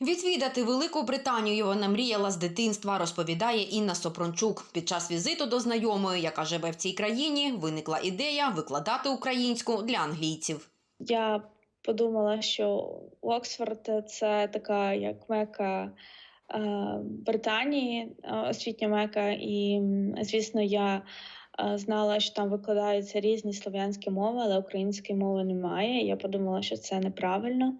Відвідати Велику Британію вона мріяла з дитинства, розповідає Інна Сопрончук. Під час візиту до знайомої, яка живе в цій країні, виникла ідея викладати українську для англійців. Я подумала, що Оксфорд це така як мека е, Британії, е, освітня мека, і звісно, я знала, що там викладаються різні слов'янські мови, але української мови немає. Я подумала, що це неправильно,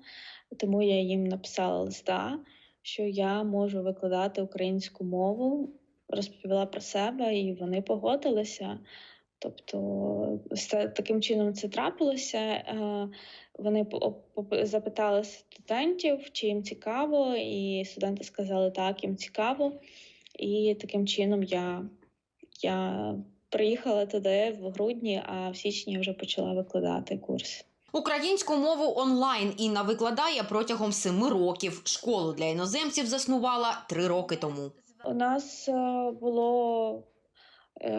тому я їм написала листа, що я можу викладати українську мову, розповіла про себе, і вони погодилися. Тобто, таким чином це трапилося. Е, Вони запитали студентів, чи їм цікаво, і студенти сказали, так, їм цікаво. І таким чином я, я приїхала туди в грудні, а в січні вже почала викладати курс. Українську мову онлайн Інна викладає протягом семи років. Школу для іноземців заснувала три роки тому. У нас е, було е,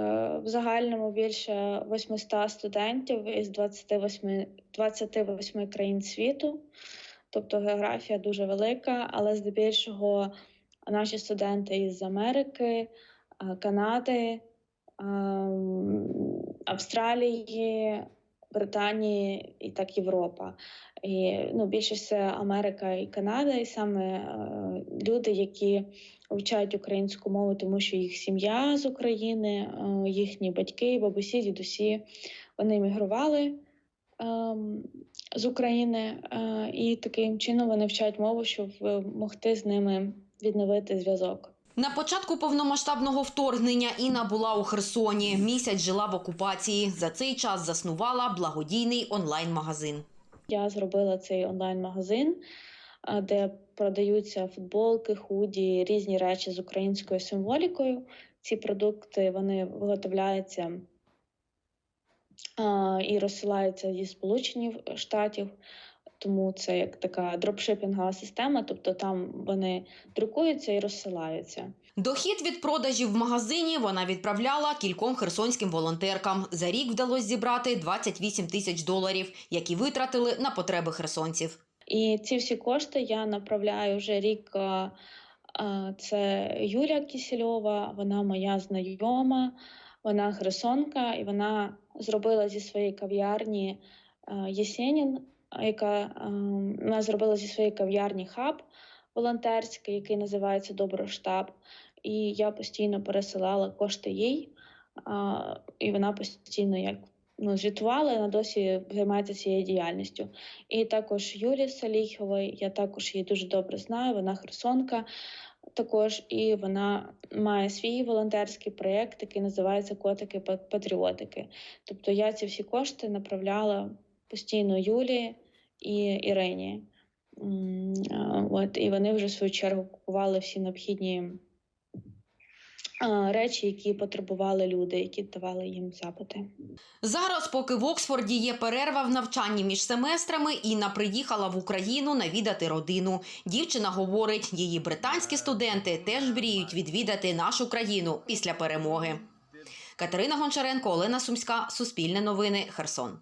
в загальному більше 800 студентів із 28, 28 країн світу. Тобто географія дуже велика, але здебільшого наші студенти із Америки, е, Канади, Австралії, Британії і так Європа. І ну, більшість Америка і Канада, і саме е, люди, які вивчають українську мову, тому що їх сім'я з України, е, їхні батьки, бабусі, дідусі, вони емігрували ем, з України, е, і таким чином вони вчать мову, щоб е, могти з ними відновити зв'язок. На початку повномасштабного вторгнення Інна була у Херсоні. Місяць жила в окупації. За цей час заснувала благодійний онлайн-магазин. Я зробила цей онлайн-магазин, де продаються футболки, худі, різні речі з українською символікою. Ці продукти вони виготовляються і розсилаються зі Сполучених Штатів. Тому це як така дропшипінгова система, тобто там вони друкуються і розсилаються. Дохід від продажів в магазині вона відправляла кільком херсонським волонтеркам. За рік вдалося зібрати 28 тисяч доларів, які витратили на потреби херсонців. І ці всі кошти я направляю вже рік. а, а, Це Юля Кісельова, вона моя знайома, вона херсонка, і вона зробила зі своєї кав'ярні Єсенін, яка вона зробила зі своєї кав'ярні хаб волонтерський, який називається Доброштаб. І я постійно пересилала кошти їй, і вона постійно як ну, звітувала, вона досі займається цією діяльністю. І також Юлії Саліхової, я також її дуже добре знаю, вона херсонка також, і вона має свій волонтерський проєкт, який називається Котики Патріотики. Тобто я ці всі кошти направляла постійно Юлії і Ірині. От, і вони вже в свою чергу купували всі необхідні речі, які потребували люди, які давали їм запити. Зараз, поки в Оксфорді є перерва в навчанні між семестрами, Інна приїхала в Україну навідати родину. Дівчина говорить, її британські студенти теж мріють відвідати нашу країну після перемоги. Катерина Гончаренко, Олена Сумська, Суспільне новини, Херсон.